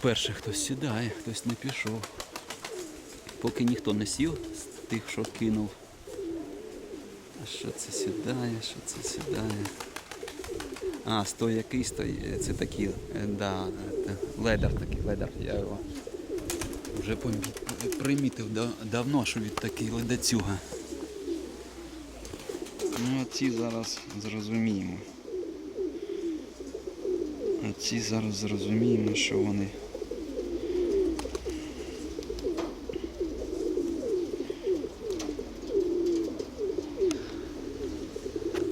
Перше хтось сідає, хтось не пішов. Поки ніхто не сів з тих, що кинув. А що це сідає, що це сідає? А, стой який стоїть. Це такий, е, да, е, ледер такий, ледер. Я його вже примітив давно, що він такий ледацюга. Ну, а ці зараз зрозуміємо. А ці зараз зрозуміємо, що вони.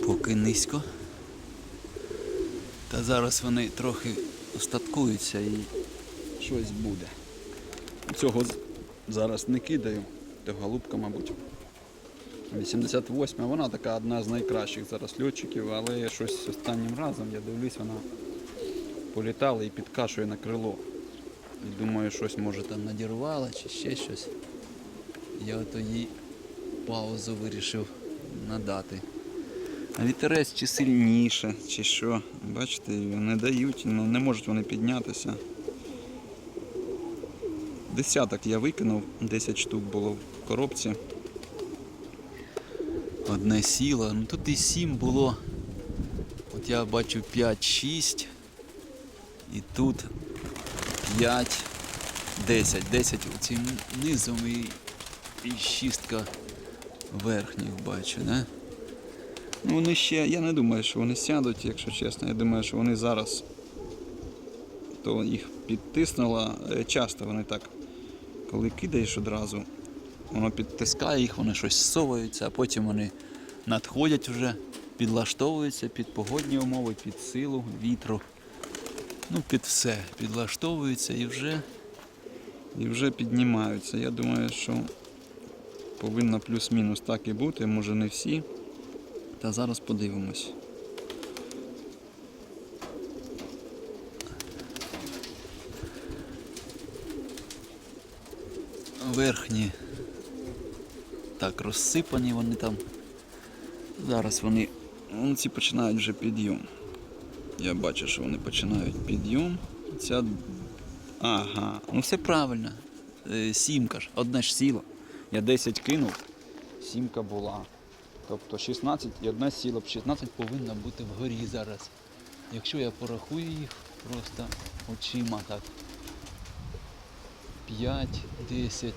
Поки низько. Та зараз вони трохи остаткуються і щось буде. Цього зараз не кидаю, то голубка, мабуть. 88 вона така одна з найкращих зараз льотчиків, але щось останнім разом, я дивлюсь, вона політала і підкашує на крило. І думаю, щось може там надірвала чи ще щось. Я ото їй паузу вирішив надати. А вітерець чи сильніше, чи що. Бачите, не дають, ну не можуть вони піднятися. Десяток я викинув, 10 штук було в коробці. Одне сіло, ну тут і 7 було. От я бачу 5-6. І тут 5, 10. 10 цим низом і, і шістка верхніх бачу, да? Ну вони ще, я не думаю, що вони сядуть, якщо чесно. Я думаю, що вони зараз то їх підтиснуло. Е, Часто вони так, коли кидаєш одразу, воно підтискає їх, вони щось соваються, а потім вони надходять вже, підлаштовуються під погодні умови, під силу вітру. Ну, під все підлаштовуються і вже, і вже піднімаються. Я думаю, що повинно плюс-мінус так і бути, може не всі. Та зараз подивимось. Верхні так розсипані вони там. Зараз вони, ці починають вже підйом. Я бачу, що вони починають підйом. Ця... Ага, ну все правильно. Е, Сімка ж, одне ж сіло. Я 10 кинув, сімка була. Тобто 16 і одна сіла б 16 повинна бути вгорі зараз. Якщо я порахую їх просто очима так. 5, 10,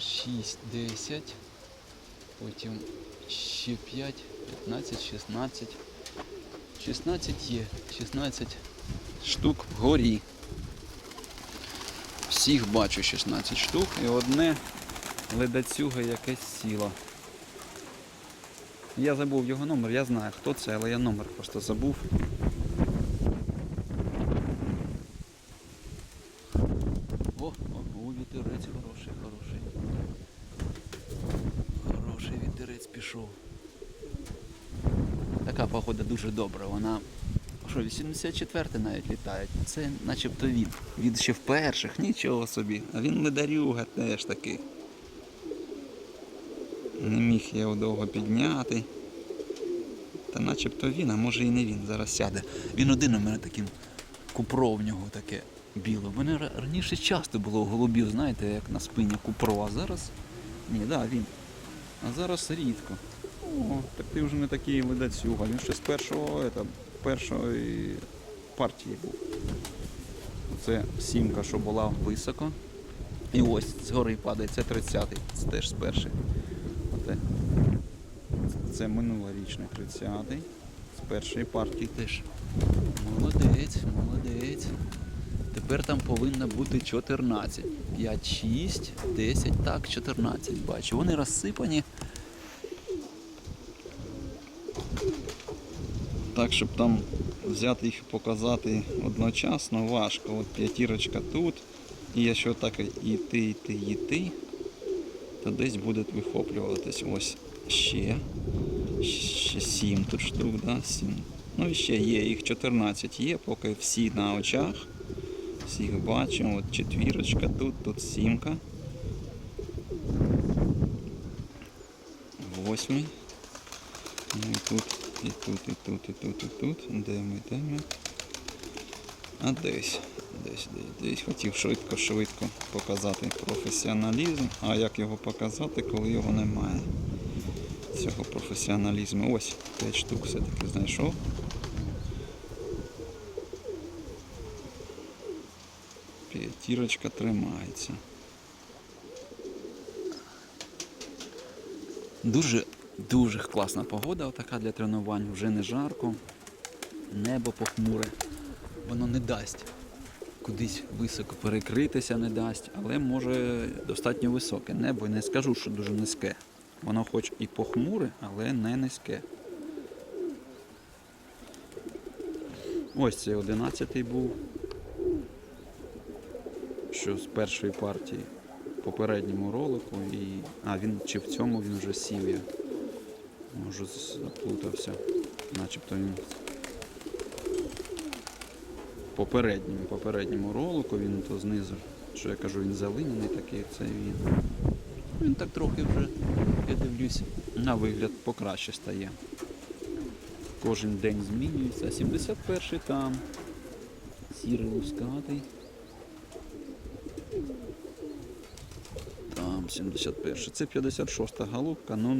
6, 10, потім ще 5, 15, 16. 16 є, 16 штук вгорі. Всіх бачу 16 штук і одне ледацюга якесь сіло. Я забув його номер, я знаю хто це, але я номер просто забув. О, о, о, вітерець хороший, хороший. Хороший вітерець пішов. Така дуже добра. Вона. Що, 84 навіть літають. Це начебто він. Він ще в перших, нічого собі. А він ледарюга теж такий. Не міг я його довго підняти. Та начебто він, а може і не він. Зараз сяде. Він один у мене таким купро в нього таке біле. У мене раніше часто було у голубів, знаєте, як на спині купро, а зараз. Ні, да, він. А зараз рідко. О, так ти вже не такий ледацюга. Він ще з першого, это, першої партії був. Це сімка, що була високо. І ось згори падає, це 30-й, це теж з перших. Оте. Це минулорічний 30-й. З першої партії теж. Молодець, молодець. Тепер там повинно бути 14. 5, 6, 10, так, 14 бачу. Вони розсипані. Так, щоб там взяти їх і показати одночасно, важко. От п'ятірочка тут. І якщо так іти, іти, іти, то десь буде вихоплюватись. Ось ще. Ще 7 тут штук, да? 7. Ну і ще є, їх 14 є, поки всі на очах. Всіх бачимо. От четвірочка тут, тут сімка. Восьмий. Ну і тут, і тут, і тут, і тут, і тут. Де ми, де ми? А десь, десь, десь, десь хотів швидко-швидко показати професіоналізм. А як його показати, коли його немає? Цього професіоналізму. Ось 5 штук все-таки знайшов. П'ятірочка тримається. Дуже дуже класна погода така для тренувань, вже не жарко, небо похмуре. Воно не дасть кудись високо перекритися, не дасть, але може достатньо високе. Небо не скажу, що дуже низьке. Воно хоч і похмуре, але не низьке. Ось цей одинадцятий був. Що з першої партії в попередньому ролику і. А, він чи в цьому він вже сів. Може заплутався. Начебто він попередньому, попередньому ролику він то знизу, що я кажу, він залинений такий, це він. Він так трохи вже, я дивлюсь, на вигляд покраще стає. Кожен день змінюється. 71-й там. Сірий лускатий. Там 71. Це 56-та голубка, ну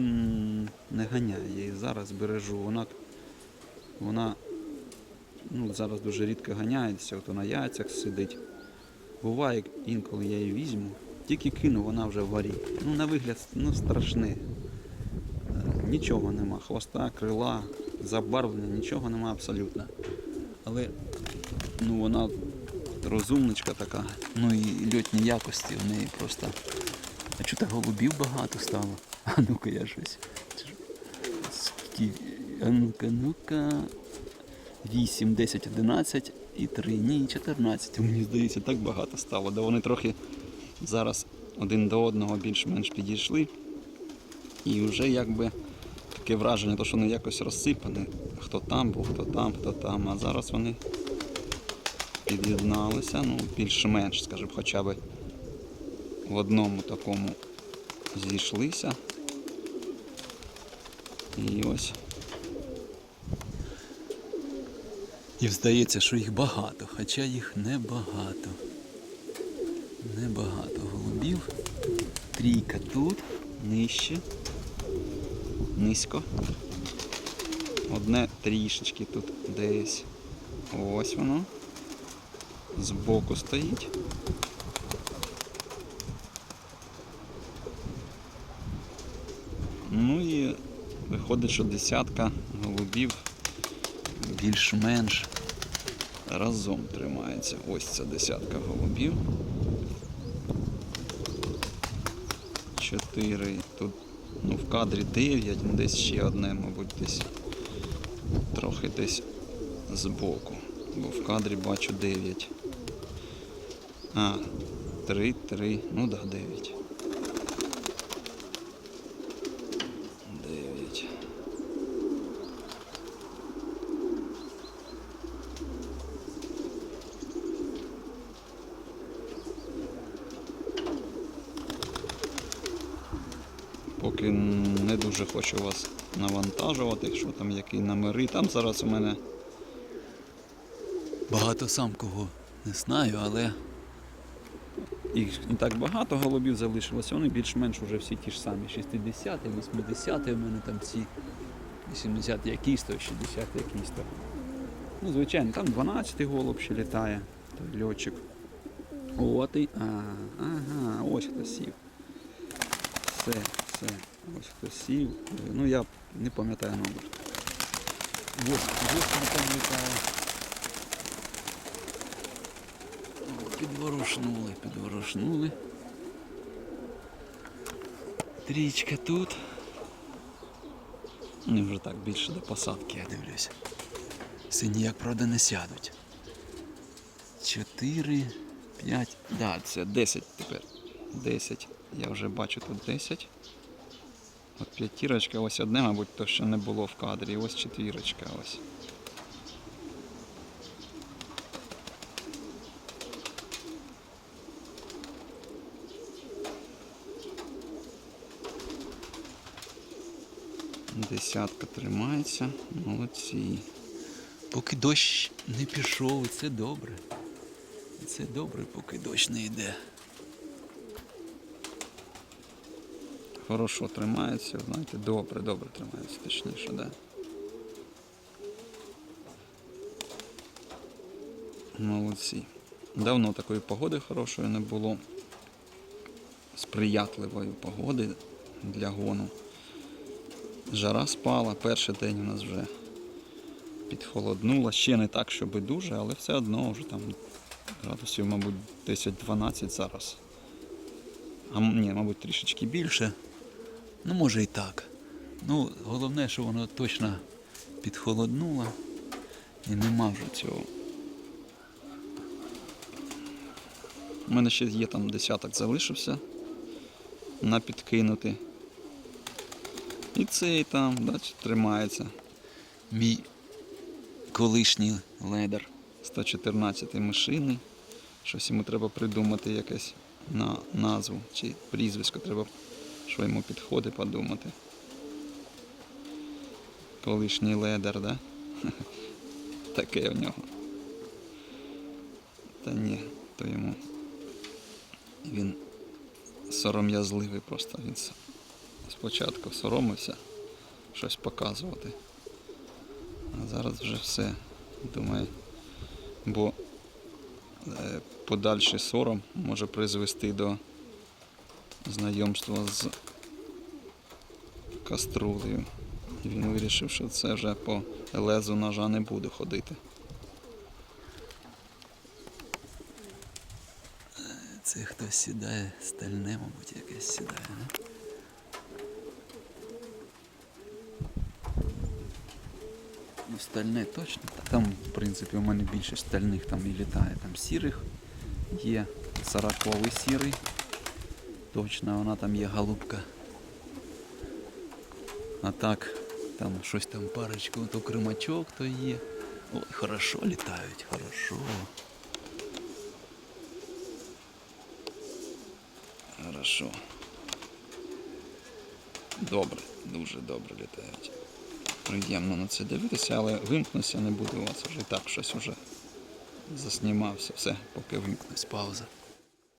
не ганяє її зараз бережу. Вона, вона ну, зараз дуже рідко ганяється, от на яйцях сидить. Буває, інколи я її візьму, тільки кину, вона вже вгорі. Ну, на вигляд ну, страшне. Нічого нема. Хвоста, крила, забарвлення, нічого нема абсолютно. Але ну, вона розумничка така. Ну і льотні якості в неї просто. А чого голубів багато стало? А ну-ка я щось. А ну-ка, ну-ка. 8, 10, 11 і 3. Ні, 14. Мені здається, так багато стало. Да вони трохи зараз один до одного більш-менш підійшли. І вже якби таке враження, то, що вони якось розсипані. Хто там був, хто там, хто там. А зараз вони під'єдналися, ну, більш-менш, скажімо, хоча б в одному такому зійшлися. І ось. І здається, що їх багато, хоча їх небагато. Небагато голубів. Трійка тут, нижче, низько. Одне трішечки тут десь. Ось воно. Збоку стоїть. Ну і виходить, що десятка голубів більш-менш разом тримається. Ось ця десятка голубів. Чотири. Тут ну, в кадрі 9, ну десь ще одне, мабуть, десь трохи десь збоку. Бо в кадрі бачу 9. А, 3, 3, ну да, 9. 9. Поки не дуже хочу вас навантажувати, що там які номери. Там зараз у мене багато сам кого не знаю, але їх не так багато голубів залишилося. Вони більш-менш вже всі ті ж самі. 60, 80 у мене там ці 80 якісь то, 60 якісь то. Ну, звичайно, там 12 голуб ще літає, той льотчик. От і. А, ага, ось хто сів. Все, все. Ось хто сів. Ну я не пам'ятаю номер. Ось, ось не пам'ятаю. Підворушнули, підворушнули. Трічка тут. Ну, вже так більше до посадки, я дивлюся. Сині, як правда, не сядуть. Чотири, п'ять. Да, це 10 тепер. 10. Я вже бачу тут 10. От п'ятірочка, ось одне, мабуть, то що не було в кадрі. Ось четвірочка ось. Десятка тримається. Молодці. Поки дощ не пішов, і це добре. Це добре, поки дощ не йде. Хорошо тримається, знаєте, добре, добре тримається, точніше, да. Молодці. Давно такої погоди хорошої не було. Сприятливої погоди для гону. Жара спала, перший день у нас вже підхолоднуло. Ще не так, щоб дуже, але все одно вже там градусів, мабуть, 10-12 зараз. А ні, мабуть, трішечки більше. Ну, може і так. Ну, головне, що воно точно підхолоднуло і нема вже цього. У мене ще є там десяток залишився на підкинути. І цей там, бачите, тримається. Мій колишній ледер 114 машини. Щось йому треба придумати якесь на назву чи прізвисько треба, що йому підходить, подумати. Колишній ледер, да? Таке в нього. Та ні, то йому. Він сором'язливий просто. Він спочатку соромився щось показувати. А зараз вже все. Думаю, бо е, подальший сором може призвести до знайомства з каструлею. І він вирішив, що це вже по лезу ножа не буде ходити. Це хтось сідає, стальне, мабуть, якесь сідає, не? Ну, стальне точно. Там, в принципі, у мене більше стальних там і літає. Там сірих є, сороковий сірий. Точно, вона там є голубка. А так, там щось там парочку, то кримачок, то є. Ой, хорошо літають, хорошо. Хорошо. Добре, дуже добре літають. Приємно на це дивитися, але вимкнуся не буду у вас вже і так щось уже заснімався. Все, поки вимкнусь, пауза.